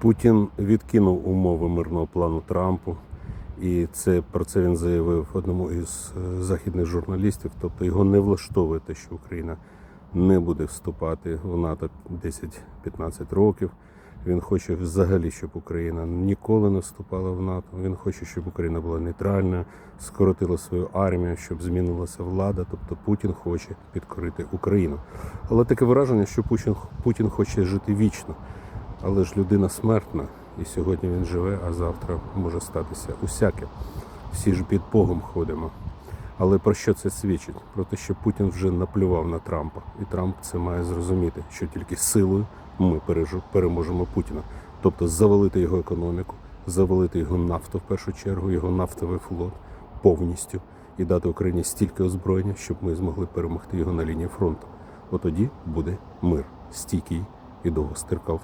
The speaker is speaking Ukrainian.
Путін відкинув умови мирного плану Трампу, і це про це він заявив одному із е, західних журналістів. Тобто його не влаштовує те, що Україна не буде вступати в НАТО 10-15 років. Він хоче взагалі, щоб Україна ніколи не вступала в НАТО. Він хоче, щоб Україна була нейтральна, скоротила свою армію, щоб змінилася влада. Тобто Путін хоче підкорити Україну. Але таке враження, що Путін, Путін хоче жити вічно. Але ж людина смертна, і сьогодні він живе, а завтра може статися усяке. Всі ж під Богом ходимо. Але про що це свідчить? Про те, що Путін вже наплював на Трампа, і Трамп це має зрозуміти, що тільки силою ми переможемо Путіна. Тобто завалити його економіку, завалити його нафту в першу чергу, його нафтовий флот повністю і дати Україні стільки озброєння, щоб ми змогли перемогти його на лінії фронту. От тоді буде мир стійкий і довгостеркав